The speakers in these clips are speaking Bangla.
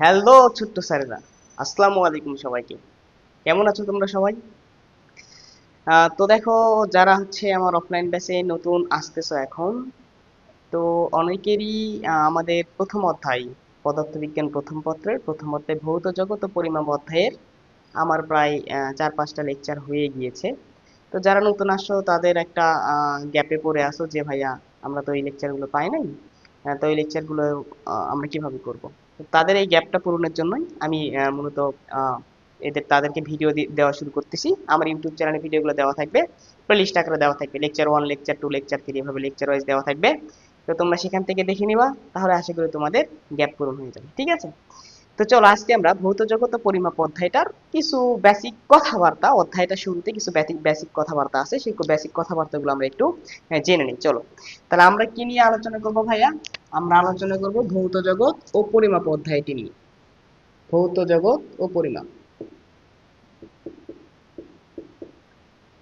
হ্যালো ছোট্ট স্যারেরা। আসসালামু আলাইকুম সবাইকে। কেমন আছো তোমরা সবাই? তো দেখো, যারা হচ্ছে আমার অফলাইন ব্যাচে নতুন আসতেছো এখন, তো অনেকেরই আমাদের প্রথম অধ্যায়, পদার্থবিজ্ঞান প্রথম পত্রের, প্রথম অধ্যায় ভৌত জগৎ ও পরিমাপ অধ্যায়ের আমার প্রায় চার পাঁচটা লেকচার হয়ে গিয়েছে। তো যারা নতুন আসছো, তাদের একটা গ্যাপে পড়ে আসো যে, ভাইয়া, আমরা তো এই লেকচারগুলো পাই নাই তো এই লেকচারগুলো আমরা কীভাবে করব? তাদের এই গ্যাপটা পূরণের জন্যই আমি মূলত এদের, তাদেরকে ভিডিও দেওয়া শুরু করতেছি। আমার ইউটিউব চ্যানেলে ভিডিওগুলো দেওয়া থাকবে। প্লেলিস্ট আকারে দেওয়া থাকবে। Lecture one lecture two lecture three এভাবে লেকচার ওয়াইজ দেওয়া থাকবে। তো তোমরা সেখান থেকে দেখে নিবা। তাহলে আশা করি তোমাদের গ্যাপ পূরণ হয়ে যাবে। ঠিক আছে? তো চলো, আজকে আমরা ভৌত জগৎ পরিমাপ অধ্যায়টার কিছু বেসিক কথাবার্তা, অধ্যায়টা শুরুতে কিছু বেসিক কথাবার্তা আছে। সেই বেসিক কথাবার্তাগুলো আমরা একটু জেনে নিই। চলো, তাহলে আমরা কি নিয়ে আলোচনা করব ভাইয়া? আমরা আলোচনা করব ভৌত জগৎ ও পরিমাপ অধ্যায়টি নিয়ে। ভৌত জগৎ ও পরিমাপ।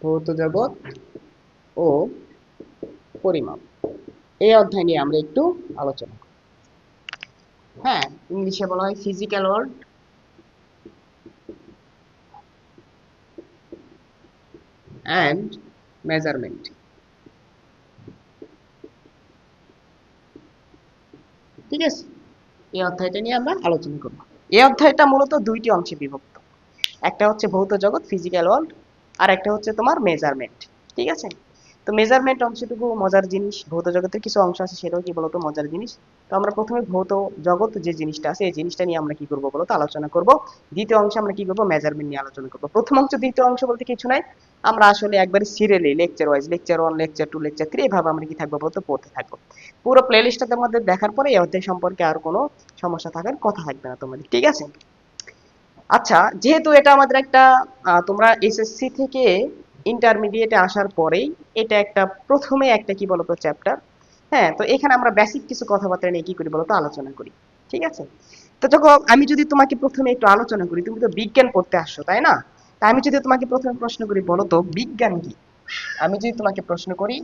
ভৌত জগৎ ও পরিমাপ। এই অধ্যায় নিয়ে আমরা একটু আলোচনা হ্যাঁ ইংলিশে বলা হয় ফিজিক্যাল ওয়ার্ল্ড অ্যান্ড মেজারমেন্ট ঠিক আছে? এই অধ্যায়টা নিয়ে আমরা আলোচনা করব। এই অধ্যায়টা মূলত দুইটি অংশে বিভক্ত। একটা হচ্ছে ভৌত জগৎ ফিজিক্যাল ওয়ার্ল্ড আর একটা হচ্ছে তোমার মেজারমেন্ট ঠিক আছে? তো মেজারমেন্ট অংশটুকু মজার জিনিস, ভৌত জগতের কিছু অংশ আছে, সেটাও কি বলতো মজার জিনিস? তো আমরা প্রথমে ভৌত জগৎ যে জিনিসটা আছে, এই জিনিসটা নিয়ে আমরা কি করব বলতো? আলোচনা করব। দ্বিতীয় অংশে আমরা কি করব? মেজারমেন্ট নিয়ে আলোচনা করব। প্রথম অংশ, দ্বিতীয় অংশ বলতে কিছু নাই। আমরা আসলে একবারে serially lecture wise lecture one lecture two lecture three এভাবে আমরা কি থাকব বলতে? পড়তে থাকব। পুরো প্লেলিস্টটা তোমাদের দেখার পরে এই অধ্যায় সম্পর্কে আর কোনো সমস্যা থাকার কথা থাকবে না তোমাদের, ঠিক আছে? আচ্ছা যেহেতু এটা আমাদের একটা তোমরা এসএসসি থেকে ইন্টারমিডিয়েটে আসার পরেই এটা একটা প্রথমে একটা কি বলতো চ্যাপ্টার হ্যাঁ তো এখানে আমরা বেসিক কিছু কথাবার্তা নিয়ে কি করি বলতো? আলোচনা করি, ঠিক আছে? তো যখন আমি যদি তোমাকে প্রথমে একটু আলোচনা করি, তুমি তো বিজ্ঞান পড়তে আসছো, তাই না? তা আমি যদি তোমাকে প্রথমে প্রশ্ন করি বলো তো বিজ্ঞান কি? আমি যদি তোমাকে প্রশ্ন করি,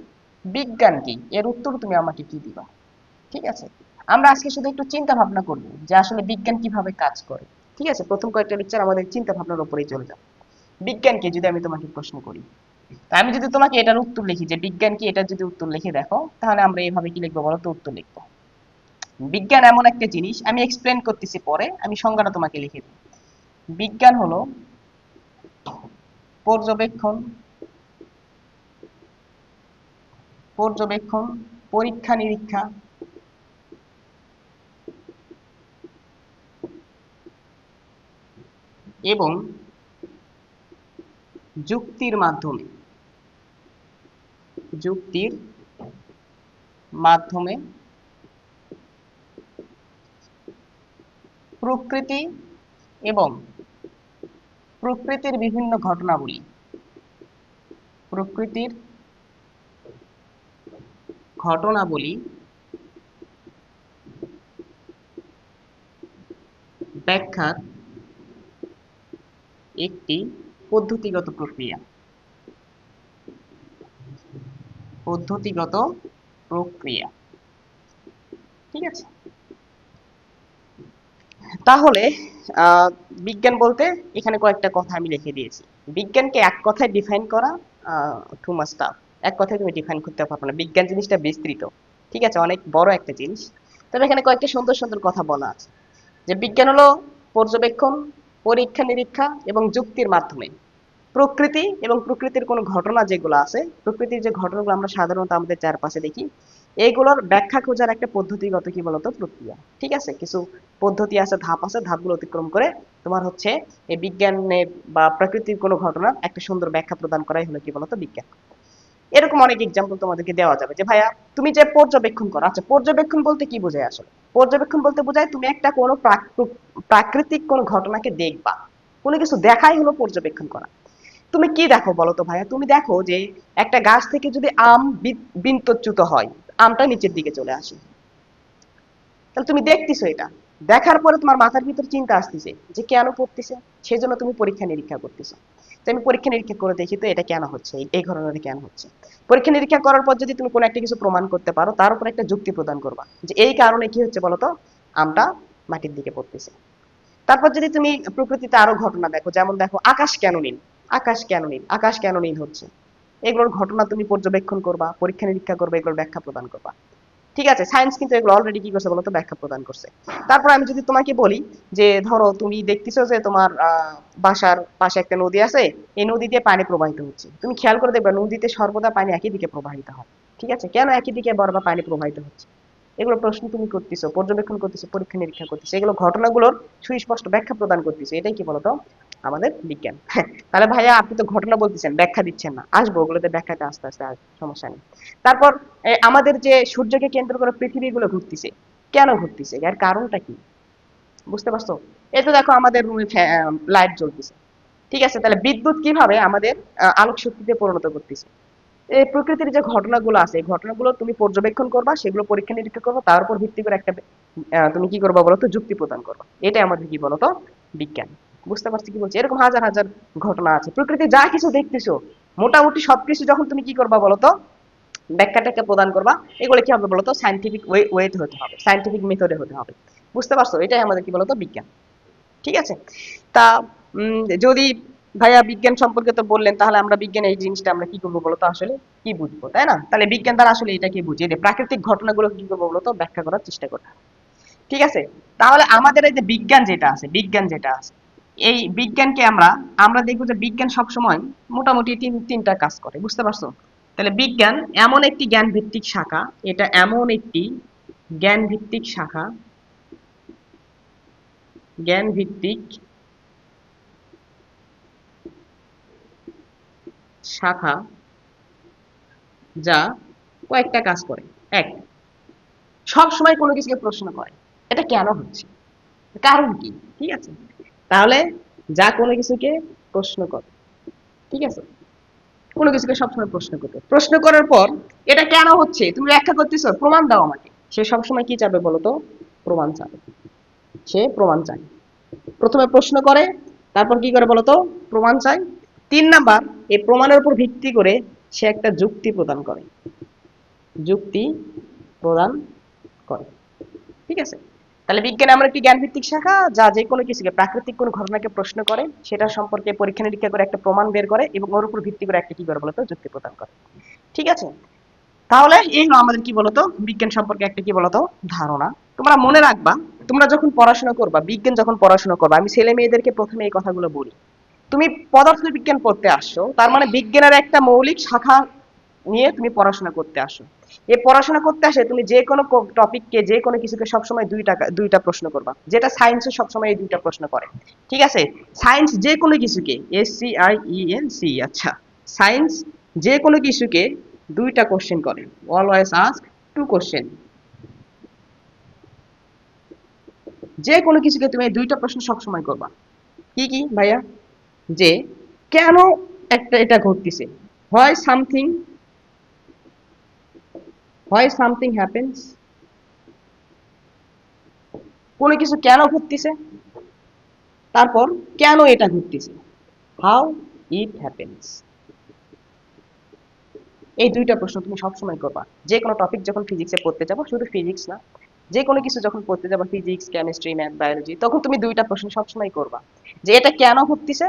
বিজ্ঞান কি? এর উত্তর তুমি আমাকে কি দিবা? ঠিক আছে? আমরা আজকে শুধু একটু চিন্তা ভাবনা করব যে আসলে বিজ্ঞান কীভাবে কাজ করে, ঠিক আছে? প্রথম কয়েকটা লেকচার আমাদের চিন্তা ভাবনার উপরেই চলে যাবে। বিজ্ঞান কি যদি আমি তোমাকে প্রশ্ন করি তা আমি যদি তোমাকে এটার উত্তর লিখি যে বিজ্ঞান কি এটা যদি উত্তর লিখে দেখো, তাহলে আমরা এইভাবে কি লিখব বলো তো উত্তর লিখব। বিজ্ঞান এমন একটা জিনিস, আমি এক্সপ্লেন করতেছি পরে, আমি সংজ্ঞাটা তোমাকে লিখে দিই। বিজ্ঞান হলো পর্যবেক্ষণ পর্যবেক্ষণ, পরীক্ষা নিরীক্ষা, এবং যুক্তির মাধ্যমে যুক্তির মাধ্যমে প্রকৃতি এবং প্রকৃতির বিভিন্ন ঘটনাবলী প্রকৃতির ঘটনাবলী ব্যাখ্যার একটি পদ্ধতিগত প্রক্রিয়া। পদ্ধতিগত প্রক্রিয়া। ঠিক আছে? তাহলে বিজ্ঞান বলতে এখানে কয়েকটা কথা আমি লিখে দিয়েছি। বিজ্ঞানকে এক কথায় ডিফাইন করা টু মাস টাফ এক কথায় তুমি ডিফাইন করতে পারবে না। বিজ্ঞান জিনিসটা বিস্তৃত। ঠিক আছে? অনেক বড় একটা জিনিস। তবে এখানে কয়েকটা সুন্দর সুন্দর কথা বলা আছে। যে বিজ্ঞান হলো পর্যবেক্ষণ পরীক্ষা নিরীক্ষা এবং যুক্তির মাধ্যমে। প্রকৃতি এবং প্রকৃতির কোনো ঘটনা যেগুলো আছে, প্রকৃতির যে ঘটনাগুলো আমরা সাধারণত আমাদের চারপাশে দেখি এইগুলোর ব্যাখ্যা খোঁজার একটা পদ্ধতিগত কি বলতো, প্রক্রিয়া। ঠিক আছে? কিছু পদ্ধতি আছে, ধাপ আছে, ধাপগুলো অতিক্রম করে তোমার হচ্ছে এই বিজ্ঞানে বা প্রকৃতির কোনো ঘটনার একটা সুন্দর ব্যাখ্যা প্রদান করাই হলো কি বলতো, বিজ্ঞান। এরকম অনেক এক্সাম্পল তোমাদেরকে দেওয়া যাবে যে, ভাইয়া, তুমি যে পর্যবেক্ষণ করো আচ্ছা পর্যবেক্ষণ বলতে কি বোঝায় আসলে? পর্যবেক্ষণ বলতে বোঝায় তুমি একটা কোনো প্রাক- প্রাকৃতিক কোনো ঘটনাকে দেখবা। কোনো কিছু দেখাই হলো পর্যবেক্ষণ করা। তুমি কি দেখো বলো তো ভাইয়া? তুমি দেখো যে একটা গাছ থেকে যদি আম বিন্তচ্যুত হয়, আমটা নিচের দিকে চলে আসে। তাহলে তুমি দেখতেছো এটা। দেখার পরে তোমার মাথার ভিতর চিন্তা আসতেছে যে কেন পড়তেছে? সেই জন্য তুমি পরীক্ষা নিরীক্ষা করতেছো। তো আমি পরীক্ষা নিরীক্ষা করে দেখি তো এটা কেন হচ্ছে? এই- ঘটনাটা কেন হচ্ছে? পরীক্ষা নিরীক্ষা করার পর যদি তুমি কোনো একটা কিছু প্রমাণ করতে পারো, তার উপর একটা যুক্তি প্রদান করবা যে এই কারণে কি হচ্ছে বলতো আমটা মাটির দিকে পড়তেছে। তারপর যদি তুমি প্রকৃতিতে আরও ঘটনা দেখো, যেমন দেখো আকাশ কেন নীল? আকাশ কেন নীল? আকাশ কেন নীল হচ্ছে? এগুলোর ঘটনা তুমি পর্যবেক্ষণ করবা, পরীক্ষা নিরীক্ষা করবে, এগুলোর ব্যাখ্যা প্রদান করবা। ঠিক আছে সায়েন্স কিন্তু এগুলো অলরেডি কি করছে বলতো? ব্যাখ্যা প্রদান করছে। তারপর আমি যদি তোমাকে বলি যে, ধরো তুমি দেখতেছো যে তোমার বাসার পাশে একটা নদী আছে, এই নদী দিয়ে পানি প্রবাহিত হচ্ছে। তুমি খেয়াল করে দেখবে, নদীতে সর্বদা পানি একই দিকে প্রবাহিত হয়। ঠিক আছে? কেন একই দিকে বারবার পানি প্রবাহিত হচ্ছে? এগুলো প্রশ্ন তুমি করতেছো, পর্যবেক্ষণ করতেছো, পরীক্ষা নিরীক্ষা করতেছো। এগুলো ঘটনাগুলোর সুস্পষ্ট ব্যাখ্যা প্রদান করতেছো। এটাই কি বলতো? আমাদের বিজ্ঞান। তাহলে ভাইয়া আপনি তো ঘটনা বলতেছেন, ব্যাখ্যা দিচ্ছেন না। আসব, ওগুলোতে ব্যাখ্যাটা আস্তে আস্তে আসবে সমস্যা নেই। তারপর আমাদের যে সূর্যকে কেন্দ্র করে পৃথিবীগুলো ঘুরতেছে, কেন ঘুরতেছে? এর কারণটা কি? বুঝতে পারছ? এই তো দেখো, আমাদের রুমে লাইট জ্বলতেছে। ঠিক আছে, তাহলে বিদ্যুৎ কীভাবে আমাদের আলোক শক্তিতে পরিণত করতেছে? এই প্রকৃতির যে ঘটনাগুলো আছে, এই ঘটনাগুলো তুমি পর্যবেক্ষণ করবা, সেগুলো পরীক্ষা নিরীক্ষা করবা, তার উপর ভিত্তি করে একটা তুমি কি করবা বলতো যুক্তি প্রদান করবা। এটাই আমাদের কি বলতো? বিজ্ঞান। বুঝতে পারছি কি বলছি? এরকম হাজার হাজার ঘটনা আছে। প্রকৃতি যা কিছু দেখতেছো, মোটামুটি সবকিছু যখন তুমি কি করবা বলতো? ব্যাখ্যা ট্যাখ্যা প্রদান করবা, এগুলো কি হবে বলতো? সাইন্টিফিক ওয়ে ওয়েতে হতে হবে সাইন্টিফিক মেথডে হতে হবে। বুঝতে পারছ? এটাই আমাদের কি বলতো? বিজ্ঞান। ঠিক আছে? তা যদি ভাইয়া বিজ্ঞান সম্পর্কে তো বললেন, তাহলে আমরা বিজ্ঞান এই জিনিসটা আমরা কি করব বলতো আসলে? কি বুঝব, তাই না? তাহলে বিজ্ঞান দ্বারা আসলে এটা কি বুঝি যে প্রাকৃতিক ঘটনাগুলো কি করব বলতো? ব্যাখ্যা করার চেষ্টা করতে ঠিক আছে? তাহলে আমাদের এই যে বিজ্ঞান যেটা আছে, বিজ্ঞান যেটা আছে এই বিজ্ঞানকে আমরা আমরা দেখব যে বিজ্ঞান সবসময় মোটামুটি তিন, তিনটা কাজ করে, বুঝতে পারছ? তাহলে বিজ্ঞান এমন একটি জ্ঞান ভিত্তিক শাখা, এটা এমন একটি জ্ঞান ভিত্তিক শাখা জ্ঞান ভিত্তিক শাখা, যা কয়েকটা কাজ করে। এক সব সময় কোনো কিছুকে প্রশ্ন করে, এটা কেন হচ্ছে? কারণ কি? ঠিক আছে? তাহলে যা কোনো কিছুকে প্রশ্ন করে। ঠিক আছে? কোনো কিছুকে সবসময় প্রশ্ন করতে। প্রশ্ন করার পর, এটা কেন হচ্ছে? তুমি ব্যাখ্যা করতেছো, প্রমাণ দাও আমাকে। সে সবসময় কি চাবে বলো তো প্রমাণ চাবে। সে প্রমাণ চায়। প্রথমে প্রশ্ন করে, তারপর কি করে বলতো? প্রমাণ চায়। তিন নাম্বার, এই প্রমাণের উপর ভিত্তি করে সে একটা যুক্তি প্রদান করে। যুক্তি প্রদান করে। ঠিক আছে? তাহলে বিজ্ঞান এমন একটি জ্ঞান ভিত্তিক শাখা? যা যে কোনো কিছুকে, প্রাকৃতিক কোনো ঘটনাকে প্রশ্ন করে সেটা সম্পর্কে পরীক্ষা নিরীক্ষা করে একটা প্রমাণ বের করে এবং ওর উপর ভিত্তি করে একটা কি করে বলতো? যুক্তি প্রদান করে। ঠিক আছে? তাহলে এই হলো আমাদের কি বলতো? বিজ্ঞান সম্পর্কে একটা কি বলতো? ধারণা। তোমরা মনে রাখবা, তোমরা যখন পড়াশোনা করবা, বিজ্ঞান যখন পড়াশোনা করবা, আমি ছেলে মেয়েদেরকে প্রথমে এই কথাগুলো বলি। তুমি পদার্থ বিজ্ঞান পড়তে আসছো, তার মানে বিজ্ঞানের একটা মৌলিক শাখা নিয়ে তুমি পড়াশোনা করতে আসো এই পড়াশোনা করতে আসে তুমি যে কোনো টপিককে যে কোনো কিছুকে সবসময় দুইটা দুইটা প্রশ্ন করবা। যেটা সায়েন্সে সবসময় এই দুইটা প্রশ্ন করে। ঠিক আছে? সায়েন্স যে কোনো কিছুকে S C I E N C আচ্ছা। সায়েন্স যে কোনো কিছুকে দুইটা কোশ্চেন করে। অলওয়েজ আস্ক টু কোশ্চেন যে কোনো কিছুকে তুমি দুইটা প্রশ্ন সবসময় করবা। কি কি, ভাইয়া? যে কেন একটা, এটা ঘটতেছে? হয় সামথিং হয় সামথিং হ্যাপেন্স কোনো কিছু কেন ঘটতেছে? তারপর কেন এটা ঘটতেছে? হাউ ইট হ্যাপেন্স এই দুইটা প্রশ্ন তুমি সবসময় করবা। যে কোনো টপিক যখন ফিজিক্সে পড়তে যাব, শুধু ফিজিক্স না, যে কোনো কিছু যখন পড়তে যাব ফিজিক্স কেমিস্ট্রি ম্যাথ বায়োলজি তখন তুমি দুইটা প্রশ্ন সবসময় করবা। যে এটা কেন ঘটতেছে?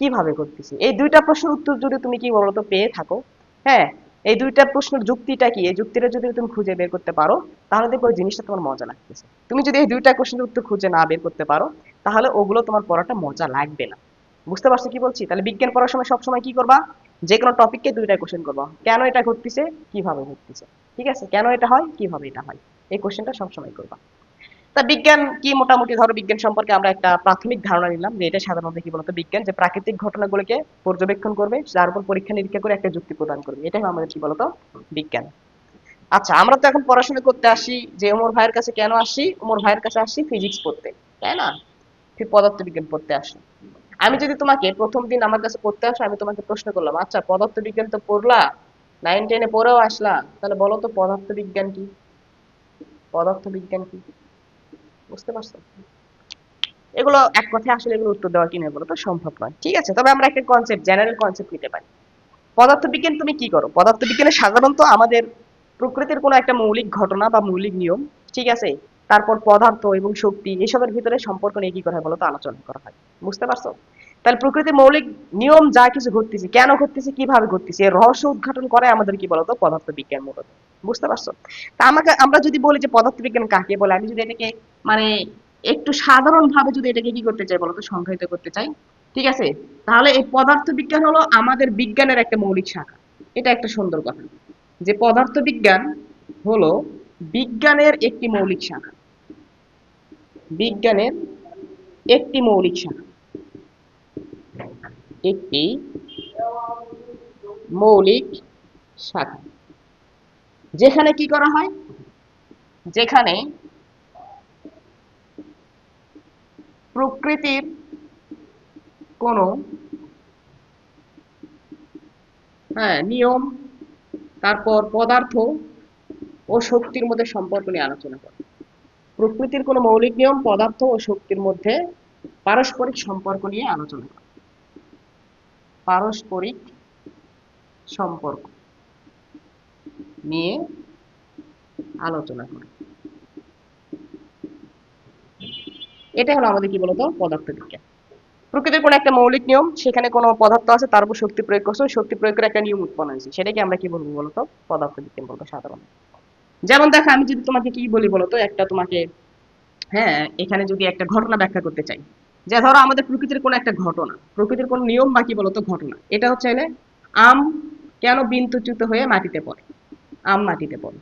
কীভাবে ঘটতেছে? এই দুইটা প্রশ্নের উত্তর যদি তুমি কি বলতো পেয়ে থাকো হ্যাঁ এই দুইটা প্রশ্নের যুক্তিটা কি? এই যুক্তিটা যদি তুমি খুঁজে বের করতে পারো, তাহলে দেখবে জিনিসটা তোমার মজা লাগতেছে। তুমি যদি এই দুইটা কোশ্চেনের উত্তর খুঁজে না বের করতে পারো, তাহলে ওগুলো তোমার পড়াটা মজা লাগবে না। বুঝতে পারছ কি বলছি? তাহলে বিজ্ঞান পড়ার সময় সবসময় কি করবা? যে কোনো টপিককে দুইটা কোশ্চেন করবা। কেন এটা ঘটতেছে? কীভাবে ঘটতেছে? ঠিক আছে? কেন এটা হয়? কীভাবে এটা হয়? এই কোশ্চেনটা সবসময় করবা। তা বিজ্ঞান কি মোটামুটি ধরো বিজ্ঞান সম্পর্কে আমরা একটা প্রাথমিক ধারণা নিলাম যে এটা সাধারণত কি বলতো বিজ্ঞান যে প্রাকৃতিক ঘটনাগুলোকে পর্যবেক্ষণ করবে, যার উপর পরীক্ষা নিরীক্ষা করে একটা যুক্তি প্রদান করবে। এটাই আমাদের কি বলতো বিজ্ঞান। আচ্ছা আমরা তো এখন পড়াশোনা করতে আসি, যে ওমর ভাইয়ের কাছে কেন আসি? ওমর ভাইয়ের কাছে আসি ফিজিক্স পড়তে, তাই না? ফির পদার্থ বিজ্ঞান পড়তে আসি। আমি যদি তোমাকে প্রথম দিন আমার কাছে পড়তে আসো, আমি তোমাকে প্রশ্ন করলাম আচ্ছা পদার্থবিজ্ঞান তো পড়লা নাইন টেনে পড়েও আসলা, তাহলে বলো তো পদার্থবিজ্ঞান কি? পদার্থবিজ্ঞান কি? বুঝতে পারছ? এগুলো এক কথায় আসলে এগুলো উত্তর দেওয়া কিনে বলো তো সম্ভব নয়। ঠিক আছে, তবে আমরা একটা কনসেপ্ট জেনারেল কনসেপ্ট নিতে পারি। পদার্থবিজ্ঞান তুমি কি করো? পদার্থবিজ্ঞানে সাধারণত আমাদের প্রকৃতির কোনো একটা মৌলিক ঘটনা বা মৌলিক নিয়ম, ঠিক আছে? তারপর পদার্থ এবং শক্তি, এসবের ভিতরে সম্পর্ক নিয়ে কি করা হয় বলতো আলোচনা করা হয়। বুঝতে পারছ? তাহলে প্রকৃতির মৌলিক নিয়ম যা কিছু ঘটতেছে, কেন ঘটতেছে, কীভাবে ঘটতেছে, এর রহস্য উদ্ঘাটন করে আমাদের কি বলতো? পদার্থ বিজ্ঞান মূলত। বুঝতে পারছ? তা আমাকে, আমরা যদি বলি যে পদার্থ বিজ্ঞান কাকে বলে, আমি যদি এটাকে মানে একটু সাধারণ ভাবে যদি এটাকে কি করতে চাই বলতো, সংজ্ঞায়িত করতে চাই, ঠিক আছে? তাহলে এই পদার্থ বিজ্ঞান হলো আমাদের বিজ্ঞানের একটা মৌলিক শাখা। এটা একটা সুন্দর কথা। যে পদার্থ বিজ্ঞান হলো বিজ্ঞানের একটি মৌলিক শাখা। বিজ্ঞানের একটি মৌলিক শাখা। একটি মৌলিক শাখা যেখানে কি করা হয়? যেখানে প্রকৃতির কোনো হ্যাঁ নিয়ম, তারপর পদার্থ ও শক্তির মধ্যে সম্পর্ক নিয়ে আলোচনা করে। প্রকৃতির কোনো মৌলিক নিয়ম, পদার্থ ও শক্তির মধ্যে পারস্পরিক সম্পর্ক নিয়ে আলোচনা করে। পারস্পরিক সম্পর্ক। নিয়ে আলোচনা করে। এটা হলো আমাদের কি বলতো? পদার্থ বিজ্ঞান প্রকৃতির কোনো একটা মৌলিক নিয়ম, সেখানে কোনো পদার্থ আছে, তার উপর শক্তি প্রয়োগ করছে শক্তি প্রয়োগ করে একটা নিয়ম উৎপন্ন হয়েছে। সেটাকে আমরা কি বলব বলতো? পদার্থ বিজ্ঞান বলব সাধারণ। যেমন দেখো, আমি যদি তোমাকে কি বলি বলতো? একটা তোমাকে হ্যাঁ এখানে যদি একটা ঘটনা ব্যাখ্যা করতে চাই। যে ধরো আমাদের প্রকৃতির কোনো একটা ঘটনা, প্রকৃতির কোনো নিয়ম বা কি বলতো ঘটনা, এটা হচ্ছে আম কেন বিন্দুচ্যুত হয়ে মাটিতে পড়ে? আম মাটিতে পড়ে।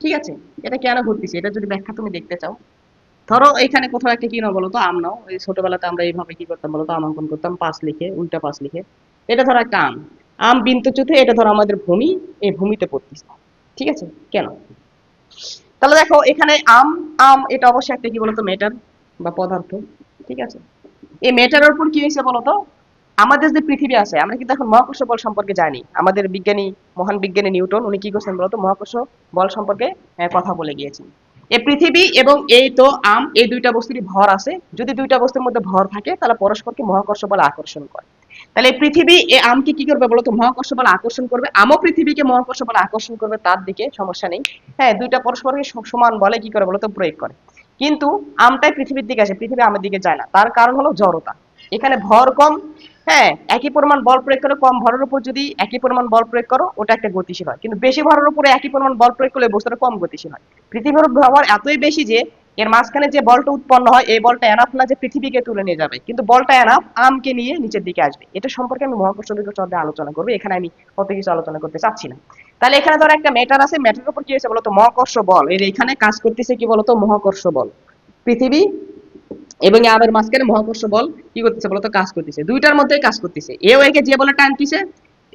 ঠিক আছে? এটা কেন ঘটতেছে? এটা যদি ব্যাখ্যা তুমি দেখতে চাও। ধরো এখানে কোথাও একটা কি নাও বলো তো আম নাও। এই ছোটবেলাতে আমরা এইভাবে কি করতাম বলো তো আম অঙ্কন করতাম পাঁচ লিখে, উল্টা পাঁচ লিখে। এটা ধরো একটা আম। আম বিন্দুচ্যুত এটা ধরো আমাদের ভূমি, এই ভূমিতে পড়তেছে। ঠিক আছে? কেন? তাহলে দেখো, এখানে আম আম এটা অবশ্যই একটা কি বলতো? মেটার বা পদার্থ। ঠিক আছে? এই মেটারের উপর কি হয়েছে বলতো? আমাদের যে পৃথিবী আছে, আমরা কিন্তু এখন মহাকর্ষ বল সম্পর্কে জানি। আমাদের বিজ্ঞানী, মহান বিজ্ঞানী নিউটন, উনি কি করছেন বলতো? মহাকর্ষ বল সম্পর্কে কথা বলে গিয়েছেন। এই পৃথিবী এবং এই তো আম, এই দুইটা বস্তুরই ভর আছে। যদি দুইটা বস্তুর মধ্যে ভর থাকে, তাহলে পরস্পরকে মহাকর্ষ বল আকর্ষণ করে। তাহলে পৃথিবী এই আমকে কি করবে বলতো? মহাকর্ষ বল আকর্ষণ করবে। আমও পৃথিবীকে মহাকর্ষ বল আকর্ষণ করবে তার দিকে, সমস্যা নেই। হ্যাঁ দুইটা পরস্পরকে সমান বলে কি করে বলতো? প্রয়োগ করে। কিন্তু আমটাই পৃথিবীর দিকে আসে, পৃথিবী আমের দিকে যায় না। তার কারণ হলো জড়তা। এখানে ভর কম হ্যাঁ একই পরিমাণ বল প্রয়োগ করে কম। ভরের উপর যদি একই পরিমাণ বল প্রয়োগ করো, ওটা একটা গতিশীল হয়। কিন্তু বেশি ভরের উপরে একই পরিমাণ বল প্রয়োগ করলে বস্তুটা কম গতিশীল হয়। পৃথিবীর ভর এতই বেশি যে এর মাঝখানে যে বলটা উৎপন্ন হয়, এই বলটা এনাফ না যে পৃথিবীকে তুলে নিয়ে যাবে। কিন্তু বলটা এনাফ আমকে নিয়ে নিচের দিকে আসবে। এটা সম্পর্কে আমি মহাকর্ষ চর্চা আলোচনা করব। এখানে আমি অত কিছু আলোচনা করতে চাচ্ছি না। তাহলে এখানে ধরো একটা ম্যাটার আছে ম্যাটারের উপর কি হয়েছে বলতো? মহাকর্ষ বল। এর এখানে কাজ করতেছে কি বলতো? মহাকর্ষ বল। পৃথিবী এবং আমের মাঝখানে মহাকর্ষ বল কি করতেছে বলতো? কাজ করতেছে। দুইটার মধ্যে কাজ করতেছে। এও একে যে বলে টানতেছে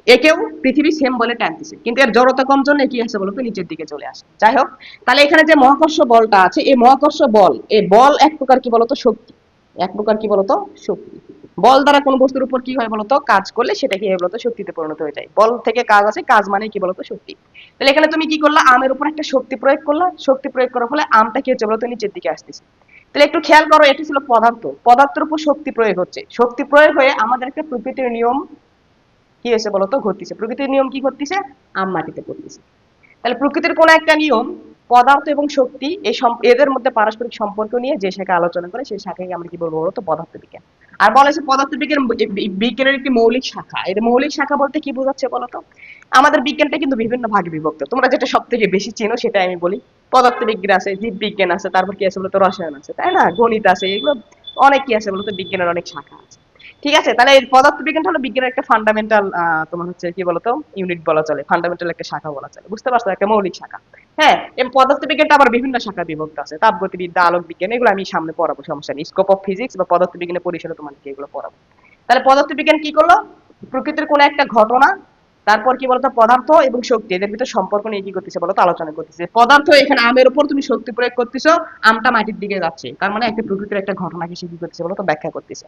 একেও পৃথিবী সেম বলে টানতেছে কিন্তু এর জড়তা কম জন্য কি আছে বলতো? নিচের দিকে চলে আসে। যাই হোক, তাহলে এখানে যে মহাকর্ষ বলটা আছে, এই মহাকর্ষ বল, এই বল এক প্রকার কি বলতো? শক্তি। এক প্রকার কি বলতো? শক্তি। বল দ্বারা কোন বস্তুর উপর কি হয় বলতো? কাজ করলে সেটা কি হয় বলতো? শক্তিতে পরিণত হয়ে যায়। বল থেকে কাজ আছে কাজ মানে কি বলতো? শক্তি। তাহলে এখানে তুমি কি করলা? আমের উপর একটা শক্তি প্রয়োগ করলা। শক্তি প্রয়োগ করার ফলে আমটা কি হচ্ছে বলতো? নিচের দিকে আসতেছে। তাহলে একটু খেয়াল করো, এটি ছিল পদার্থ। পদার্থের উপর শক্তি প্রয়োগ হচ্ছে। শক্তি প্রয়োগ হয়ে আমাদের একটা প্রকৃতির নিয়ম কি হয়েছে বলতো? ঘটতেছে। প্রকৃতির নিয়ম কি ঘটতেছে? আম মাটিতে পড়তেছে। তাহলে প্রকৃতির কোন একটা নিয়ম, পদার্থ এবং শক্তি, এই এদের মধ্যে পারস্পরিক সম্পর্ক নিয়ে যে শাখা আলোচনা করে, সেই শাখাকে আমরা কি বলব বলতো? পদার্থ বিজ্ঞান আর বলা হয়েছে পদার্থ বিজ্ঞান বিজ্ঞানের একটি মৌলিক শাখা। এর মৌলিক শাখা বলতে কি বোঝাচ্ছে বলতো? আমাদের বিজ্ঞানটা কিন্তু বিভিন্ন ভাগে বিভক্ত। তোমরা যেটা সব থেকে বেশি চেনো সেটা আমি বলি। পদার্থ বিজ্ঞান আছে জীব বিজ্ঞান আছে, তারপর কি আছে বলতো? রসায়ন আছে, তাই না? গণিত আছে, এগুলো অনেক কি আছে বলতো বিজ্ঞানের অনেক শাখা আছে। ঠিক আছে, তাহলে এই পদার্থ বিজ্ঞানটা হলো বিজ্ঞানের একটা ফান্ডামেন্টাল তোমার হচ্ছে কি বলতো? ইউনিট বলা চলে ফান্ডামেন্টাল একটা শাখা বলা চলে, বুঝতে পারছ? একটা মৌলিক শাখা। হ্যাঁ এবং পদার্থ বিজ্ঞানটা আবার বিভিন্ন শাখা বিভক্ত আছে, তাপগতিবিদ্যা আলোক বিজ্ঞান এগুলো আমি সামনে পড়াবো, সমস্যা নেই। স্কোপ অফ ফিজিক্স বা পদার্থ বিজ্ঞানের পরিসরে তোমাদেরকে এগুলো পড়াবো। তাহলে পদার্থ বিজ্ঞান কি করল? প্রকৃতির কোনো একটা ঘটনা, তারপর কি বলতো? পদার্থ এবং শক্তি, এদের ভিতরে সম্পর্ক নিয়ে কি করতেছে বলতো? আলোচনা করতেছে। পদার্থ এখানে আমের উপর তুমি শক্তি প্রয়োগ করতেছো, আমটা মাটির দিকে যাচ্ছে। তার মানে একটা প্রকৃতির একটা ঘটনাকে সে কি করতেছে বলতো? ব্যাখ্যা করতেছে।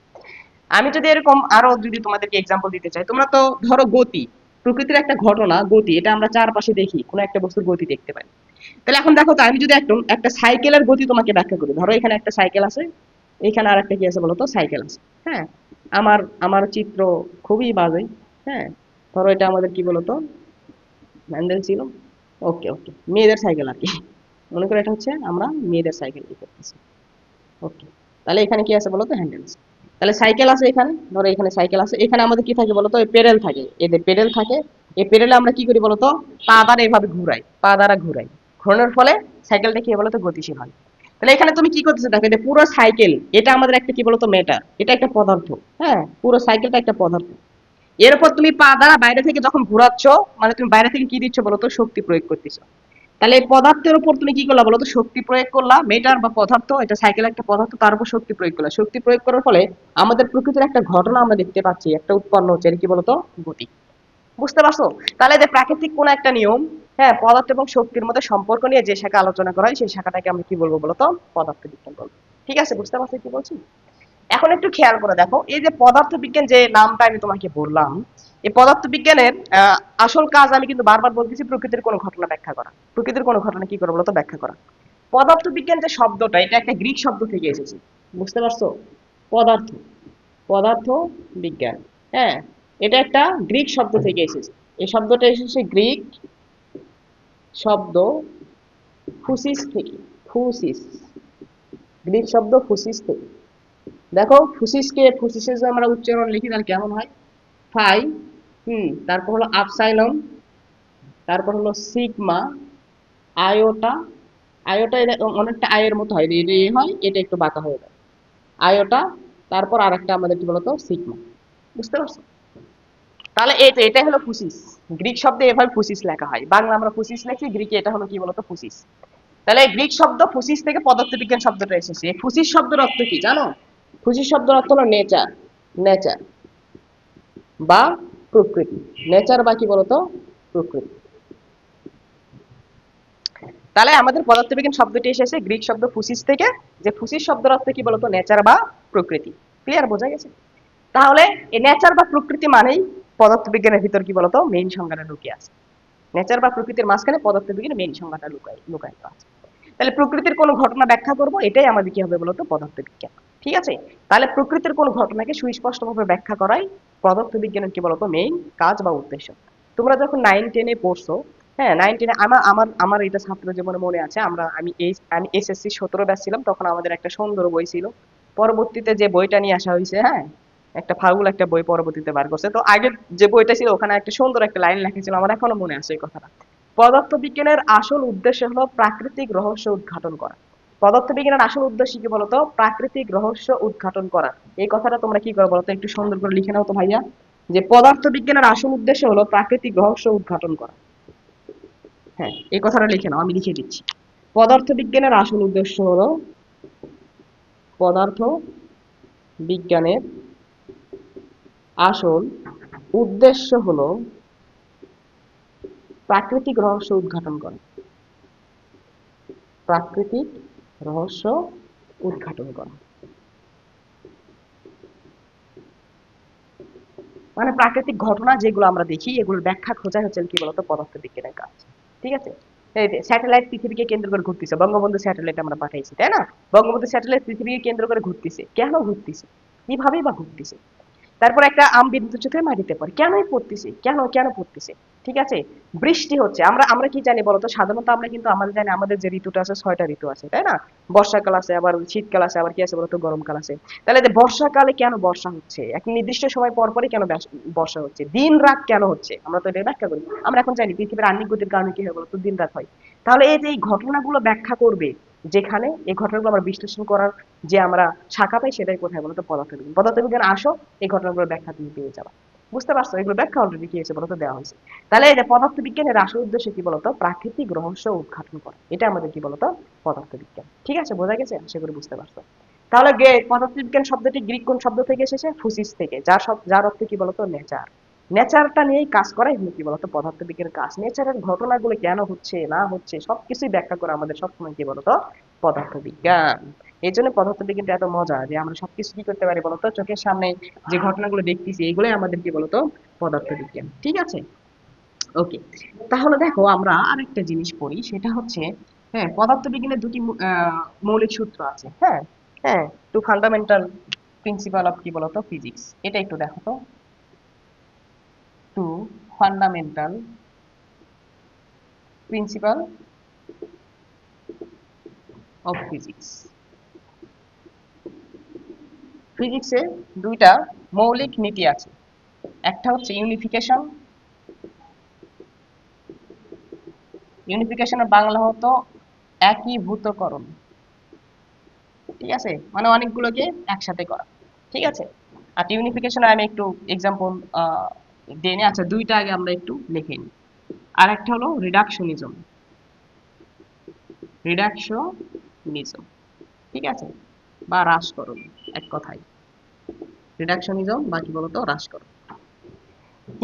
আমি যদি এরকম আরও যদি তোমাদেরকে এক্সাম্পল দিতে চাই, তোমরা তো ধরো গতি। প্রকৃতির একটা ঘটনা, গতি, এটা আমরা চারপাশে দেখি, কোনো একটা বস্তুর গতি দেখতে পাই। তাহলে এখন দেখো তো, আমি যদি একদম একটা সাইকেলের গতি তোমাকে ব্যাখ্যা করি। ধরো এখানে একটা সাইকেল আছে, এখানে আর একটা কি আছে বলতো? সাইকেল আছে হ্যাঁ? আমার আমার চিত্র খুবই বাজে হ্যাঁ? ধরো এটা আমাদের কি বলতো? হ্যান্ডেল ছিল? ওকে ওকে মেয়েদের সাইকেল আর কি। মনে করো এটা হচ্ছে আমরা মেয়েদের সাইকেল করতেছি। ওকে তাহলে এখানে কি আছে বলতো? হ্যান্ডেল হ্যান্ডেলস তাহলে সাইকেল আছে এখানে। ধরো এখানে সাইকেল আছে। এখানে আমাদের কি থাকে বলতো? পেডেল থাকে। এদের পেডেল থাকে, এই পেডেলে আমরা কি করি বলতো? পা দ্বারা এভাবে ঘুরাই। পা দ্বারা ঘুরাই। ঘোরানোর ফলে সাইকেলটা কি বলতো? গতিশীল হয়। তাহলে এখানে তুমি কি করতেছো? দেখো এটা পুরো সাইকেল এটা আমাদের একটা কি বলতো? মেটার এটা একটা পদার্থ। হ্যাঁ পুরো সাইকেলটা একটা পদার্থ। এরপর তুমি পা দ্বারা বাইরে থেকে যখন ঘোরাচ্ছ মানে তুমি বাইরে থেকে কি দিচ্ছ বলতো? শক্তি প্রয়োগ করতেছো। তাহলে পদার্থের উপর তুমি কি করলা বলো তো? শক্তি প্রয়োগ করলা মেটার বা পদার্থ, এটা সাইকেল একটা পদার্থ, তার উপর শক্তি প্রয়োগ করলা। শক্তি প্রয়োগ করার ফলে আমাদের প্রকৃতির একটা ঘটনা আমরা দেখতে পাচ্ছি, একটা উৎপন্ন হচ্ছে কি বলতো? গতি। বুঝতে পারছ? তাহলে যে প্রাকৃতিক কোন একটা নিয়ম হ্যাঁ পদার্থ এবং শক্তির মধ্যে সম্পর্ক নিয়ে যে শাখা আলোচনা করা হয়, সেই শাখাটাকে আমরা কি বলব বলতো? পদার্থ বিজ্ঞান বলব। ঠিক আছে, বুঝতে পারছ কি বলছি? এখন একটু খেয়াল করে দেখো এই যে পদার্থ বিজ্ঞান যে নামটা আমি তোমাকে বললাম এই পদার্থ বিজ্ঞানের আহ, আসল কাজ আমি কিন্তু বারবার বলতেছি প্রকৃতির কোনো ঘটনা ব্যাখ্যা করা। প্রকৃতির কোনো ঘটনা কি করে বলতো? ব্যাখ্যা করা। পদার্থ বিজ্ঞান যে শব্দটা এটা একটা গ্রিক শব্দ থেকে এসেছে। বুঝতে পারছ? পদার্থ। পদার্থ বিজ্ঞান হ্যাঁ এটা একটা গ্রিক শব্দ থেকে এসেছে। এই শব্দটা এসেছে গ্রিক শব্দ ফুসিস থেকে। ফুসিস। গ্রিক শব্দ ফুসিস থেকে। দেখো ফুসিসকে ফুসিসের যদি আমরা উচ্চারণ লিখি তাহলে কেমন হয়? ফাই হুম, তারপর হলো আপসাইলন তারপর হলো সিগমা আয়োটা আয়োটা এটা অনেকটা আয়ের মতো হয় এটা এ হয়, এটা একটু বাঁকা হয়ে যায়। আয়োটা তারপর আরেকটা আমাদের কি বলতো? সিগমা বুঝতে পারছ? তাহলে এই তো এটাই হলো ফুসিস গ্রিক শব্দে এভাবে ফুসিস লেখা হয়। বাংলা আমরা ফুসিস লিখি, গ্রিকে এটা হলো কি বলতো? ফুসিস তাহলে গ্রিক শব্দ ফুসিস থেকে পদার্থবিজ্ঞান শব্দটা এসেছে। ফুসিস শব্দের অর্থ কি জানো? ফুসিস শব্দের অর্থ হলো নেচার নেচার বা প্রকৃতি। নেচার বা কি বলতো? প্রকৃতি। তাহলে আমাদের পদার্থবিজ্ঞান শব্দটি এসেছে গ্রিক শব্দ ফুসিস থেকে, যে ফুসিস শব্দের অর্থ কি বলতো? নেচার বা প্রকৃতি। ক্লিয়ার বোঝা গেছে? তাহলে এই নেচার বা প্রকৃতি মানেই পদার্থবিজ্ঞানের ভিতর কি বলতো? মেইন সংজ্ঞাটা লুকিয়ে আছে। নেচার বা প্রকৃতির মাঝখানে পদার্থবিজ্ঞানের মেইন সংজ্ঞাটা লুকায় লুকায়িত আছে। তাহলে প্রকৃতির কোনো ঘটনা ব্যাখ্যা করব? এটাই আমাদের কি হবে বলতো? পদার্থবিজ্ঞান। ঠিক আছে? তাহলে প্রকৃতির কোন ঘটনাকে সুস্পষ্টভাবে ব্যাখ্যা করাই পদার্থবিজ্ঞানের কি বলতো মেইন কাজ বা উদ্দেশ্য। তোমরা যখন নাইন টেনে পড়ছো হ্যাঁ নাইন টেনে আমার আমার আমার এটা ছাত্র জীবনে মনে আছে, আমরা, আমি এই, আমি এসএসসি সতেরো ব্যাচ ছিলাম, তখন আমাদের একটা সুন্দর বই ছিল। পরবর্তীতে যে বইটা নিয়ে আসা হয়েছে হ্যাঁ একটা ফাউল একটা বই পরবর্তীতে বার করছে। তো আগের যে বইটা ছিল, ওখানে একটা সুন্দর একটা লাইন লেখা ছিল আমার এখনও মনে আছে এই কথাটা। পদার্থবিজ্ঞানের আসল উদ্দেশ্য হলো প্রাকৃতিক রহস্য উদ্ঘাটন করা। পদার্থবিজ্ঞানের আসল উদ্দেশ্য কি বলতো? প্রাকৃতিক রহস্য উদ্ঘাটন করা। এই কথাটা তোমরা কি করো বলতো? একটু সুন্দর করে লিখে নাও তো ভাইয়া। যে পদার্থবিজ্ঞানের আসল উদ্দেশ্য হলো প্রাকৃতিক রহস্য উদ্ঘাটন করা। হ্যাঁ এই কথাটা লিখে নাও, আমি লিখে দিচ্ছি। পদার্থবিজ্ঞানের আসল উদ্দেশ্য হলো পদার্থ বিজ্ঞানের আসল উদ্দেশ্য হলো প্রাকৃতিক রহস্য উদ্ঘাটন করা। প্রাকৃতিক রহস্য উদ্ঘাটন করা। মানে প্রাকৃতিক ঘটনা যেগুলো আমরা দেখি, এগুলোর ব্যাখ্যা খোঁজা হচ্ছে কি বলতো পদার্থবিজ্ঞানের কাজ। ঠিক আছে? স্যাটেলাইট পৃথিবীকে কেন্দ্র করে ঘুরতেছে, বঙ্গবন্ধু স্যাটেলাইট আমরা পাঠাইছি, তাই না? বঙ্গবন্ধু স্যাটেলাইট পৃথিবীকে কেন্দ্র করে ঘুরতেছে। কেন ঘুরতেছে? কিভাবেই বা ঘুরতেছে? তারপর একটা আম বিদ্যুৎ চোখে মাটিতে পড়ে। কেনই পড়তেছে? কেন কেন পড়তেছে? ঠিক আছে? বৃষ্টি হচ্ছে। আমরা আমরা কি জানি বলতো? সাধারণত আমরা কিন্তু আমাদের জানি আমাদের যে ঋতুটা আছে, ছয়টা ঋতু আছে, তাই না? বর্ষাকাল আছে, আবার শীতকাল আছে, আবার কি আছে বলতো? গরমকাল আছে। তাহলে বর্ষাকালে কেন বর্ষা হচ্ছে? এক নির্দিষ্ট সময় পর পরই কেন বর্ষা হচ্ছে? দিন রাত কেন হচ্ছে? আমরা তো এটা ব্যাখ্যা করি। আমরা এখন জানি পৃথিবীর আহ্নিক গতির কারণে কি হয় বলতো? দিন রাত হয়। তাহলে এই যে এই ঘটনাগুলো ব্যাখ্যা করবে, যেখানে এই ঘটনাগুলো আমরা বিশ্লেষণ করার যে আমরা শাখা পাই, সেটাই কোথায় বলতো? পদার্থবিজ্ঞান। পদার্থবিজ্ঞান, আসো, এই ঘটনাগুলোর ব্যাখ্যা তুমি পেয়ে যাবা। বুঝতে পারছ? এগুলো ব্যাখ্যা অলরেডি কি হয়েছে বলতো দেওয়া হয়েছে। তাহলে যে পদার্থবিজ্ঞানের আসল উদ্দেশ্য কি বলতো? প্রাকৃতিক রহস্য উদ্ঘাটন করা। এটা আমাদের কি বলতো? পদার্থবিজ্ঞান। ঠিক আছে? বোঝা গেছে? আশা করি বুঝতে পারছ। তাহলে পদার্থবিজ্ঞান শব্দটি গ্রিক কোন শব্দ থেকে এসেছে? ফুসিস থেকে। যার শব যার অর্থ কি বলতো? নেচার। নেচারটা নিয়েই কাজ করাই হলো কি বলতো? পদার্থবিজ্ঞানের কাজ। নেচারের ঘটনাগুলো কেন হচ্ছে, না হচ্ছে, সবকিছুই ব্যাখ্যা করা আমাদের সবসময় কি বলতো? পদার্থবিজ্ঞান। এই জন্য পদার্থবিজ্ঞানটা এত মজা যে আমরা সবকিছু কি করতে পারি বলতো? চোখের সামনে যে ঘটনাগুলো দেখতেছি, এগুলোই আমাদের কি বলতো পদার্থবিজ্ঞান। ঠিক আছে? ওকে তাহলে দেখো আমরা আরেকটা জিনিস পড়ি, সেটা হচ্ছে হ্যাঁ পদার্থবিজ্ঞানের দুটি মৌলিক সূত্র আছে হ্যাঁ? হ্যাঁ টু ফান্ডামেন্টাল প্রিন্সিপাল অফ কি বলতো? ফিজিক্স এটা একটু দেখো তো। Two fundamental principal of physics ফিজিক্সে দুইটা মৌলিক নীতি আছে। একটা হচ্ছে ইউনিফিকেশন ইউনিফিকেশনের বাংলা হতো একীভূতকরণ। ঠিক আছে? মানে অনেকগুলোকে একসাথে করা। ঠিক আছে? আর ইউনিফিকেশনে আমি একটু এক্সাম্পল দিয়ে নিই। আচ্ছা দুইটা আগে আমরা একটু লিখে নিই। আর একটা হলো রিডাকশনিজম রিডাকশনিজম ঠিক আছে? বা হ্রাসকরণ এক কথায়। রিডাকশনিজম বা কি বলতো হ্রাসকরণ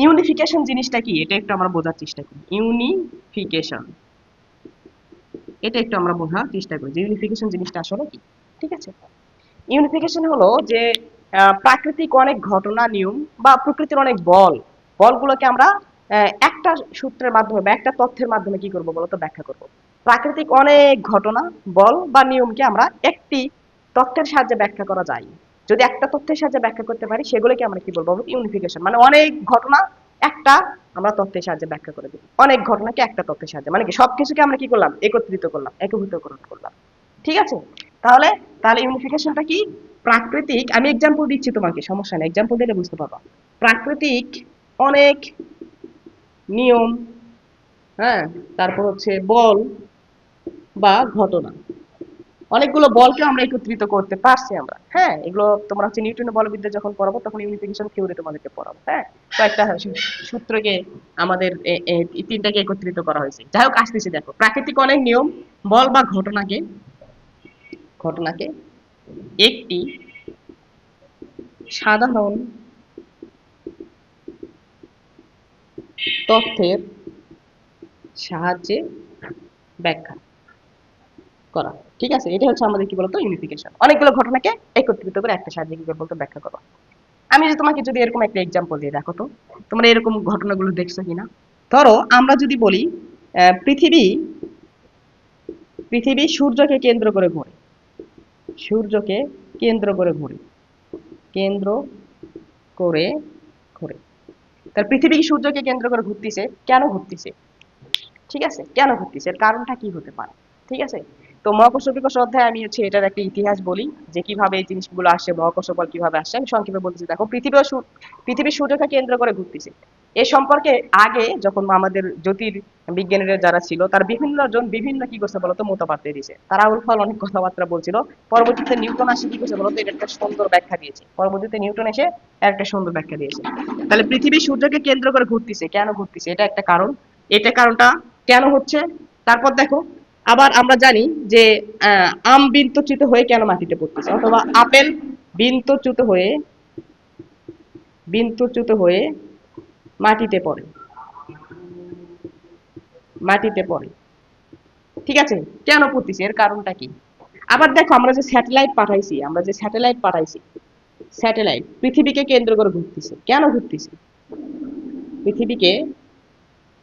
ইউনিফিকেশন জিনিসটা কি? এটা একটু আমরা বোঝার চেষ্টা করি। ইউনিফিকেশন এটা একটু আমরা বোঝার চেষ্টা করি যে ইউনিফিকেশন জিনিসটা আসলে কি? ঠিক আছে? ইউনিফিকেশন হলো যে প্রাকৃতিক অনেক ঘটনা, নিয়ম বা প্রকৃতির অনেক বল। বলগুলোকে আমরা একটা সূত্রের মাধ্যমে বা একটা তথ্যের মাধ্যমে কি করব বলতো? ব্যাখ্যা করব। প্রাকৃতিক অনেক ঘটনা, বল বা নিয়মকে আমরা একটি তথ্যের সাহায্যে ব্যাখ্যা করা যায়। যদি একটা তথ্যের সাহায্যে ব্যাখ্যা করতে পারি, সেগুলোকে আমরা কি বলব? ইউনিফিকেশন মানে অনেক ঘটনা একটা আমরা তথ্যের সাহায্যে ব্যাখ্যা করে দিই অনেক ঘটনাকে একটা তথ্যের সাহায্যে। মানে কি সবকিছুকে আমরা কি করলাম? একত্রিত করলাম, একীভূতকরণ করলাম। ঠিক আছে? তাহলে তাহলে ইউনিফিকেশনটা কি? প্রাকৃতিক, আমি এক্সাম্পল দিচ্ছি তোমাকে, সমস্যা নেই এক্সাম্পল দিলে বুঝতে পারবা। প্রাকৃতিক অনেক নিয়ম হ্যাঁ? তারপর হচ্ছে বল বা ঘটনা। অনেকগুলো বলকে আমরা একত্রিত করতে পারছি আমরা। হ্যাঁ এগুলো তোমরা হচ্ছে নিউটনের বলবিদ্যা যখন পড়াবো, তখন ইউনিফিকেশন থিওরি তোমাদেরকে পড়াবো। হ্যাঁ কয়েকটা সূত্রকে আমাদের তিনটাকে একত্রিত করা হয়েছে। যাই হোক, আসতেছি দেখো। প্রাকৃতিক অনেক নিয়ম, বল বা ঘটনাকে ঘটনাকে একটি সাধারণ তথ্যের সাহায্যে ব্যাখ্যা। করা। ঠিক আছে? এটা হচ্ছে আমাদের কি বলতো? ইউনিফিকেশন অনেকগুলো ঘটনাকে একত্রিত করে একটা সাহায্যে কি বলতো ব্যাখ্যা করো। আমি যদি তোমাকে যদি এরকম একটা এক্সাম্পল দিয়ে দেখো তো, তোমরা এরকম ঘটনাগুলো দেখছ কিনা? ধরো, আমরা যদি বলি পৃথিবী পৃথিবী সূর্যকে কেন্দ্র করে ঘোরে। সূর্যকে কেন্দ্র করে ঘোরে। কেন্দ্র করে ঘোরে। তার পৃথিবী সূর্যকে কেন্দ্র করে ঘুরতেছে, কেন ঘুরতেছে? ঠিক আছে? কেন ঘুরতেছে? কারণটা কি হতে পারে? ঠিক আছে? তো মহাকর্ষ বিকর্ষ অধ্যায়ে আমি হচ্ছে এটার একটা ইতিহাস বলি, যে কীভাবে এই জিনিসগুলো আসে, মহাকর্ষ বল কীভাবে আসে। আমি সংক্ষেপে বলতেছি, দেখো, পৃথিবী ও সূ- পৃথিবী সূর্যকে কেন্দ্র করে ঘুরতেছে। এ সম্পর্কে আগে যখন আমাদের জ্যোতির বিজ্ঞানীরা যারা ছিল, তার বিভিন্ন জন বিভিন্ন কি করছে বলতো, মতবাদ দিয়েছে। তারা উল ফল অনেক কথাবার্তা বলছিল। পরবর্তীতে নিউটন আসে কি করছে বলতো, এটা একটা সুন্দর ব্যাখ্যা দিয়েছে। পরবর্তীতে নিউটন এসে একটা সুন্দর ব্যাখ্যা দিয়েছে। তাহলে পৃথিবী সূর্যকে কেন্দ্র করে ঘুরতেছে, কেন ঘুরতেছে? এটা একটা কারণ। এটা কারণটা কেন হচ্ছে? তারপর দেখো আবার আমরা জানি যে আম বিন্তচ্যুত হয়ে কেন মাটিতে পড়তেছে? অথবা আপেল বিন্তচ্যুত হয়ে বিন্তচ্যুত হয়ে মাটিতে পড়ে। মাটিতে পড়ে। ঠিক আছে? কেন পড়তেছে? এর কারণটা কি? আবার দেখো, আমরা যে স্যাটেলাইট পাঠাইছি, আমরা যে স্যাটেলাইট পাঠাইছি, স্যাটেলাইট পৃথিবীকে কেন্দ্র করে ঘুরতেছে। কেন ঘুরতেছে? পৃথিবীকে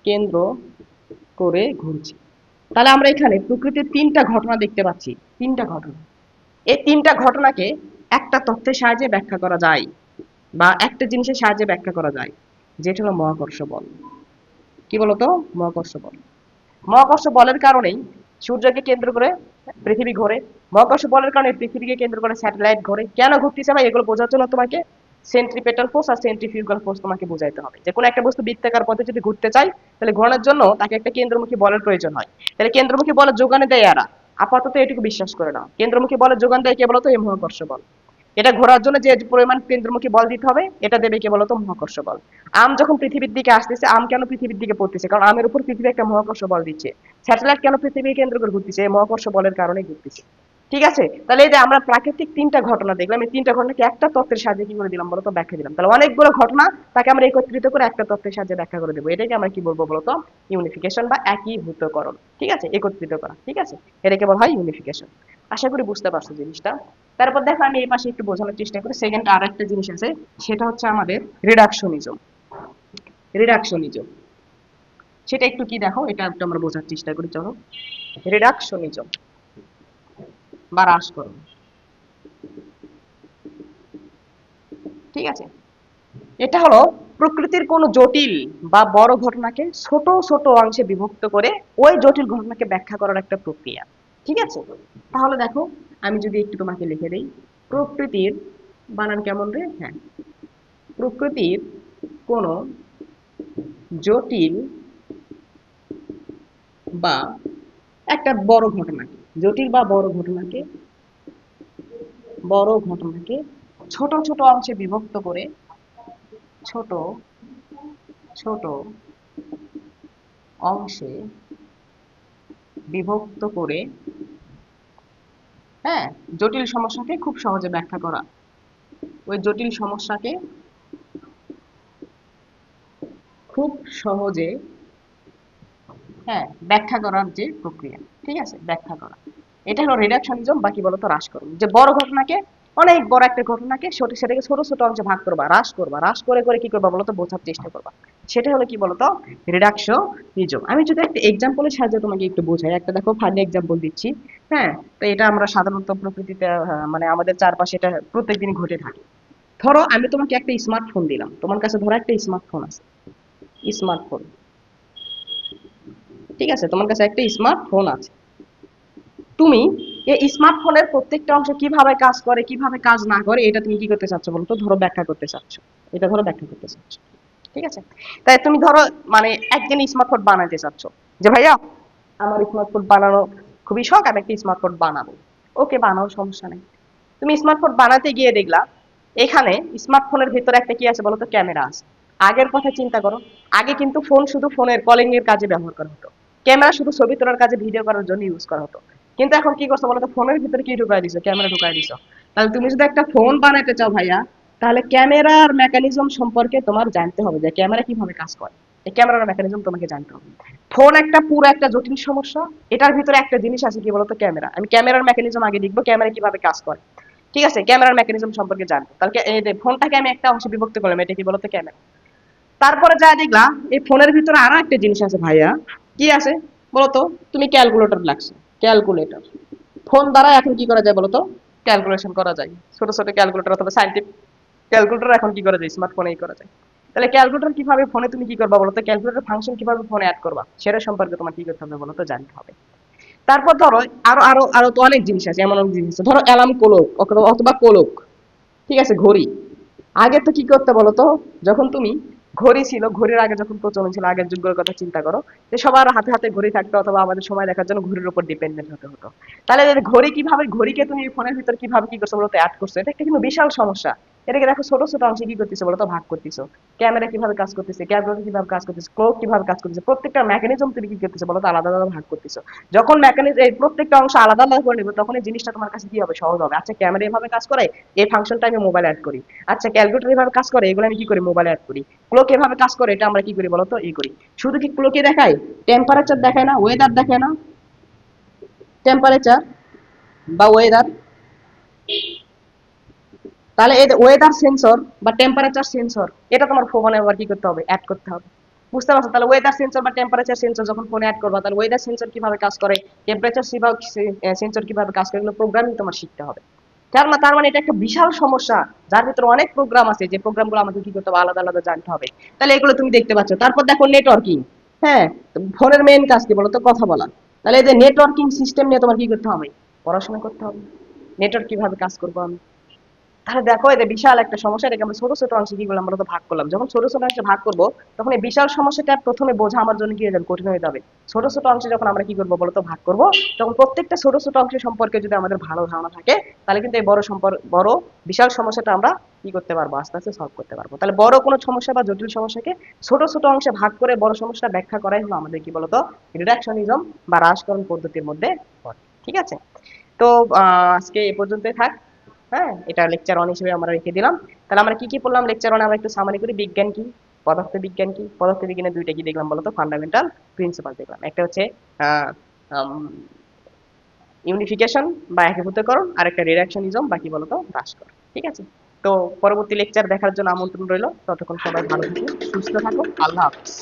কেন্দ্র করে ঘুরছে। তাহলে আমরা এখানে প্রকৃতির তিনটা ঘটনা দেখতে পাচ্ছি। তিনটা ঘটনা। এই তিনটা ঘটনাকে একটা তথ্যের সাহায্যে ব্যাখ্যা করা যায় বা একটা জিনিসের সাহায্যে ব্যাখ্যা করা যায়, যেটা হলো মহাকর্ষ বল। কি বলতো? মহাকর্ষ বল। মহাকর্ষ বলের কারণেই সূর্যকে কেন্দ্র করে পৃথিবী ঘোরে। মহাকর্ষ বলের কারণে পৃথিবীকে কেন্দ্র করে স্যাটেলাইট ঘোরে। কেন ঘুরতেছে ভাই? এগুলো বোঝার জন্য তোমাকে সেন্ট্রিপেটাল ফোর্স আর সেন্ট্রিফিউগাল ফোর্স তোমাকে বোঝাইতে হবে। যে কোনো একটা বস্তু বৃত্তাকার পথে যদি ঘুরতে চায় তাহলে ঘোরানোর জন্য তাকে একটা কেন্দ্রমুখী বলের প্রয়োজন হয়। তাহলে কেন্দ্রমুখী বলের যোগানে দেয় এরা। আপাতত এটুকু বিশ্বাস করে নাও। কেন্দ্রমুখী বলের যোগান দেয় কে বলতো? এই মহাকর্ষ বল। এটা ঘোরার জন্য যে পরিমাণ কেন্দ্রমুখী বল দিতে হবে, এটা দেবে কে বলতো? মহাকর্ষ বল। আম যখন পৃথিবীর দিকে আসতেছে, আম কেন পৃথিবীর দিকে পড়তেছে? কারণ আমের উপর পৃথিবী একটা মহাকর্ষ বল দিচ্ছে। স্যাটেলাইট কেন পৃথিবীকে কেন্দ্র করে ঘুরতেছে? এই মহাকর্ষ বলের কারণে ঘুরতেছে। ঠিক আছে? তাহলে এই যে আমরা প্রাকৃতিক তিনটা ঘটনা দেখলাম। এই তিনটা ঘটনাকে একটা তত্ত্বের সাহায্যে কি করে দিলাম বলতো? ব্যাখ্যা দিলাম। তাহলে অনেকগুলো ঘটনা তাকে আমরা একত্রিত করে একটা তত্ত্বের সাহায্যে ব্যাখ্যা করে দেবো। এটাকে আমরা কি বলব বলতো? ইউনিফিকেশন বা একীভূতকরণ। ঠিক আছে? একত্রিত করা। ঠিক আছে? এটাকে বলা হয় ইউনিফিকেশন আশা করি বুঝতে পারছ জিনিসটা। তারপর দেখো আমি এই পাশে একটু বোঝানোর চেষ্টা করি। সেকেন্ড আর একটা জিনিস আছে, সেটা হচ্ছে আমাদের রিডাকশনিজম রিডাকশনিজম সেটা একটু কি দেখো? এটা একটু আমরা বোঝার চেষ্টা করি, চলো। রিডাকশনিজম বা হ্রাসকরণ ঠিক আছে? এটা হলো প্রকৃতির কোনো জটিল বা বড় ঘটনাকে ছোট ছোট অংশে বিভক্ত করে ওই জটিল ঘটনাকে ব্যাখ্যা করার একটা প্রক্রিয়া। ঠিক আছে? তাহলে দেখো, আমি যদি একটু তোমাকে লিখে দেই। প্রকৃতির, বানান কেমন রে? হ্যাঁ। প্রকৃতির কোনো জটিল বা একটা বড় ঘটনাকে জটিল বা বড় ঘটনাকে বড় ঘটনাকে ছোট ছোট অংশে বিভক্ত করে ছোট ছোট অংশে বিভক্ত করে হ্যাঁ জটিল সমস্যাকে খুব সহজে ব্যাখ্যা করা। ওই জটিল সমস্যাকে খুব সহজে হ্যাঁ ব্যাখ্যা করার যে প্রক্রিয়া, ঠিক আছে? ব্যাখ্যা করা। এটা হলো রিডাকশনিজম বাকি বলতো হ্রাসকরণ যে বড় ঘটনাকে, অনেক বড় একটা ঘটনাকে ছোট সেটাকে ছোট ছোট অংশে ভাগ করবা, হ্রাস করবা। হ্রাস করে করে কি করবা বলতো বোঝার চেষ্টা করবা। সেটা হলো কি বলতো রিডাকশনিজম আমি যদি একটা এক্সাম্পলের সাহায্যে তোমাকে একটু বোঝাই, একটা দেখো ফানি এক্সাম্পল দিচ্ছি হ্যাঁ? তো এটা আমরা সাধারণত প্রকৃতিতে মানে আমাদের চারপাশে এটা প্রত্যেকদিন ঘটে থাকে। ধরো আমি তোমাকে একটা স্মার্টফোন দিলাম। তোমার কাছে ধরো একটা স্মার্টফোন আছে। স্মার্টফোন ঠিক আছে, তোমার কাছে একটা স্মার্টফোন আছে। তুমি এই স্মার্টফোনের প্রত্যেকটা অংশ কীভাবে কাজ করে, কীভাবে কাজ না করে, এটা তুমি কি করতে চাচ্ছ বলো তো? ধরো ব্যাখ্যা করতে চাচ্ছ। এটা ধরো ব্যাখ্যা করতে চাচ্ছ। ঠিক আছে? তাই তুমি ধরো মানে একদিন স্মার্টফোন বানাতে চাচ্ছ। যে ভাইয়া, আমার স্মার্টফোন বানানো খুবই শখ, আমি একটা স্মার্টফোন বানাবো। ওকে, বানাও, সমস্যা নেই। তুমি স্মার্টফোন বানাতে গিয়ে দেখলা, এখানে স্মার্টফোনের ভিতরে একটা কি আছে বলতো ক্যামেরা আছে। আগের কথা চিন্তা করো। আগে কিন্তু ফোন শুধু ফোনের কলিং এর কাজে ব্যবহার করা হতো। ক্যামেরা শুধু ছবি তোলার কাজে ভিডিও করার জন্য ইউজ করা হতো। কিন্তু এখন কি করছ বলো তো ফোনের ভিতরে কি ঢুকাই দিছো? ক্যামেরা ঢুকাই দিছো। তাহলে তুমি যদি একটা ফোন বানাতে চাও ভাইয়া, তাহলে ক্যামেরার মেকানিজম সম্পর্কে তোমার জানতে হবে যে ক্যামেরা কীভাবে কাজ করে। এই ক্যামেরার মেকানিজম তোমাকে জানতে হবে। ফোন একটা পুরো একটা জটিল সমস্যা। এটার ভিতরে একটা জিনিস আছে কি বলতো ক্যামেরা? আমি ক্যামেরার মেকানিজম আগে দেখব ক্যামেরা কীভাবে কাজ করে। ঠিক আছে? ক্যামেরার মেকানিজম সম্পর্কে জানব। তাহলে ফোনটাকে আমি একটা অংশে বিভক্ত করলাম, এটা কি বলতো ক্যামেরা? তারপরে যা দেখলাম, এই ফোনের ভিতরে আরও একটা জিনিস আছে ভাইয়া। কি আছে? বলতো, তুমি ক্যালকুলেটর লাগছে ক্যালকুলেটর ফোন দ্বারা এখন কি করা যায় বলতো? ক্যালকুলেশন করা যায়। ছোট ছোট ক্যালকুলেটর অথবা সাইন্টিফিক ক্যালকুলেটর এখন কি করা যায়? স্মার্টফোনেই করা যায়। তাহলে ক্যালকুলেটর কীভাবে ফোনে তুমি কি করবা বলতো? ক্যালকুলেটর ফাংশন কীভাবে ফোনে অ্যাড করবা? সেটা সম্পর্কে তোমার কি করতে হবে বলতো? জানতে হবে। তারপর ধরো, আরও আরও আরও তো অনেক জিনিস আছে, এমন অনেক জিনিস আছে। ধরো অ্যালার্ম কোলক অথবা কোলক ঠিক আছে, ঘড়ি। আগে তো কি করতে বলতো? যখন তুমি ঘড়ি ছিল, ঘড়ির আগে যখন প্রচলন ছিল, আগের যুগের কথা চিন্তা করো, যে সবার হাতে হাতে ঘড়ি থাকতো অথবা আমাদের সময় দেখার জন্য ঘড়ির উপর ডিপেন্ডেন্ট হতে হতো। তাহলে ঘড়ি কীভাবে, ঘড়িকে তুমি ফোনের ভিতর কীভাবে কি করছ বলতো অ্যাড করছ? এটা একটা কিন্তু বিশাল সমস্যা। এটাকে দেখো ছোট ছোট অংশে কি করতেছে বলো তো? ভাগ করতেছো। ক্যামেরা কীভাবে কাজ করতেছে? ক্যালকুলেটর কীভাবে কাজ করতেছে? ক্লোক কীভাবে কাজ করতেছে? প্রত্যেকটা মেকানিজম তুমি কি করতেছো তো? আলাদা আলাদা ভাগ করতেছো। যখন মেকানিজম এই প্রত্যেকটা অংশ আলাদা আলাদা করে নেবে তখন এই জিনিসটা তোমার কাছে কি হবে? সহজ হবে। আচ্ছা ক্যামেরা এভাবে কাজ করে? এই ফাংশনটা আমি মোবাইল অ্যাড করি। আচ্ছা ক্যালকুলেটর এভাবে কাজ করে? এগুলো আমি কি করি? মোবাইল অ্যাড করি। ক্লোক এভাবে কাজ করে? এটা আমরা কি করি বলতো এই করি। শুধু কি ক্লোকে দেখায়? টেম্পারেচার দেখায় না? ওয়েদার দেখায় না? টেম্পারেচার বা ওয়েদার তাহলে এই ওয়েদার সেন্সর বা টেম্পারেচার সেন্সর এটা তোমার ফোনে আবার কি করতে হবে? অ্যাড করতে হবে। বুঝতে পারছ? তাহলে ওয়েদার সেন্সর বা টেম্পারেচার সেন্সর যখন ফোনে অ্যাড করবা, তাহলে ওয়েদার সেন্সর কীভাবে কাজ করে? টেম্পারেচার সেন্সর কীভাবে কাজ করে? এগুলো প্রোগ্রামিং তোমার শিখতে হবে। তার মানে তার মানে এটা একটা বিশাল সমস্যা, যার ভিতরে অনেক প্রোগ্রাম আছে, যে প্রোগ্রামগুলো আমাকে কি করতে হবে? আলাদা আলাদা জানতে হবে। তাহলে এগুলো তুমি দেখতে পাচ্ছ। তারপর দেখো নেটওয়ার্কিং হ্যাঁ ফোনের মেইন কাজ কি বলতো? কথা বলা। তাহলে এই যে নেটওয়ার্কিং সিস্টেম নিয়ে তোমার কি করতে হবে? পড়াশোনা করতে হবে। নেটওয়ার্ক কীভাবে কাজ করব আমি? তাহলে দেখো এটা বিশাল একটা সমস্যা এটাকে আমরা ছোট ছোট অংশে কি করলাম? আমরা তো ভাগ করলাম। যখন ছোট ছোট অংশে ভাগ করব তখন এই বিশাল সমস্যাটা প্রথমে বোঝা আমার জন্য কি হয়ে যাবে? কঠিন হয়ে যাবে। ছোট ছোট অংশে যখন আমরা কি করব বলতো ভাগ করব তখন প্রত্যেকটা ছোট ছোট অংশ সম্পর্কে যদি আমাদের ভালো ধারণা থাকে তাহলে কিন্তু এই বড় সম্পর্ক বড় বিশাল সমস্যাটা আমরা কি করতে পারব? আস্তে আস্তে সলভ করতে পারব। তাহলে বড় কোনো সমস্যা বা জটিল সমস্যাকে ছোট ছোট অংশে ভাগ করে বড় সমস্যা ব্যাখ্যা করাই হলো আমাদের কি বলতো? রিডাকশনিজম বা হ্রাসকরণ পদ্ধতির মধ্যে। ঠিক আছে? তো আহ, আজকে এ পর্যন্তই থাক। হ্যাঁ এটা লেকচার ওয়ান হিসেবে আমরা রেখে দিলাম। তাহলে আমরা কি কি পড়লাম? লেকচার ওয়ানে আমরা একটু সামারি করি। বিজ্ঞান কি? পদার্থ বিজ্ঞান কি? পদার্থ বিজ্ঞানের দুইটা কি দেখলাম বলতো? ফান্ডামেন্টাল প্রিন্সিপাল দেখলাম। একটা হচ্ছে ইউনিফিকেশন বা একীভূতকরণ আর একটা রিডাকশনিজম বাকি বলতো হ্রাসকরণ ঠিক আছে? তো পরবর্তী লেকচার দেখার জন্য আমন্ত্রণ রইল। ততক্ষণ সবাই ভালো থাকুন, সুস্থ থাকুন। আল্লাহ হাফিজ।